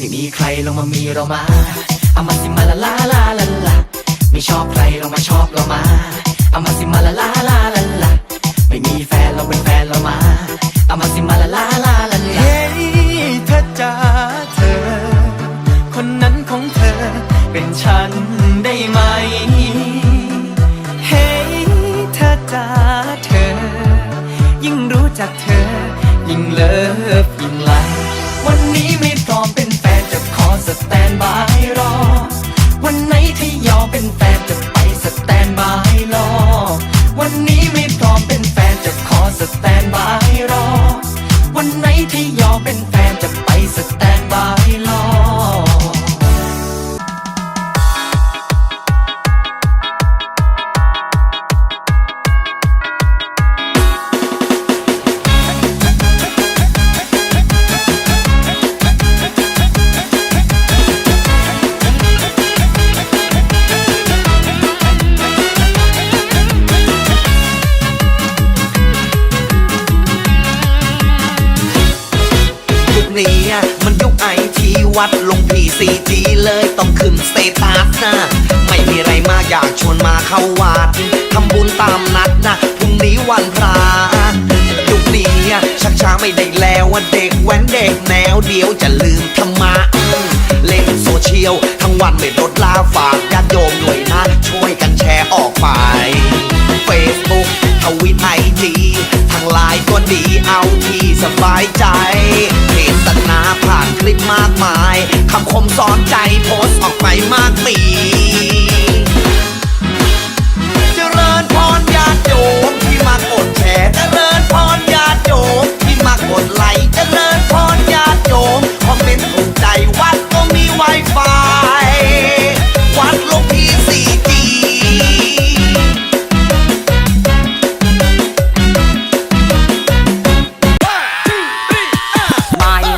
ไม่มีใครลงมามีเรามาเอามาสิมาละลาลาลาลาไม่ชอบใครลงมาชอบเรามาเอามาสิมาละลาลาลาลาไม่มีแฟนเราเป็นแฟนเรามาเอามาสิมาละลาลาลาลาเฮ้ยเธอจ๋าเธอ คนนั้นของเธอ เป็นฉันได้ไหมเฮ้ยเธอจ๋าเธอ ยิ่งรู้จักเธอ ยิ่งเลิฟยิ่งไลวันนี้ไม่พร้อมเป็น สแมันยุคไอทีวัดลงพีซีจีเลยต้องขึ้นสเตตัสนะ ไม่มีไรมากอยากชวนมาเข้าวัดทำบุญตามนัดนะพรุ่งนี้วันพระยุคนี้ชักช้าไม่ได้แล้วว่าเด็กแว้นเด็กแนวเดียวจะลืมธรรมะเล่นโซเชียลทั้งวันไม่ลดลาฝากญาติโยมหน่วยนะช่วยกันแชร์ออกไป Facebook ทวิตไอจีทางไลน์ก็ดีเอาที่สบายใจ ลิปมากมายคำคมสอนใจโพสต์ออกไปมากมี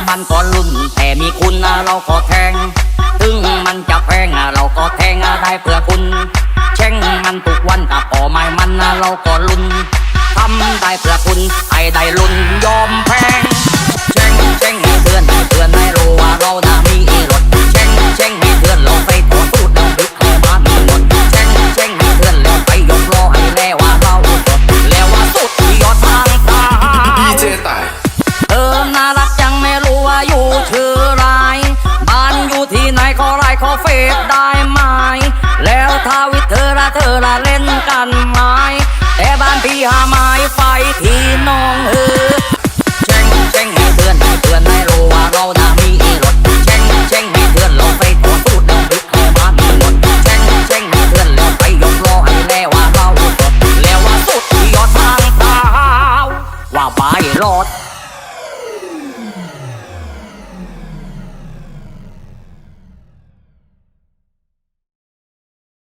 มันก็ลุ่นแต่มีคุณเราก็แทง ถึงมันจะแพงเราก็แทงได้เพื่อคุณ เช่งมันทุกวันกับพอไม่มันเราก็ลุ่นทำได้เพื่อคุณให้ได้ลุ่นยอมแพ้ ขอไลน์ขอเฟซได้ไหม แล้วถ้าวิเธอละเธอละเล่นกันไหมแต่บ้านพี่หาไม้ไฟที่น้องเออ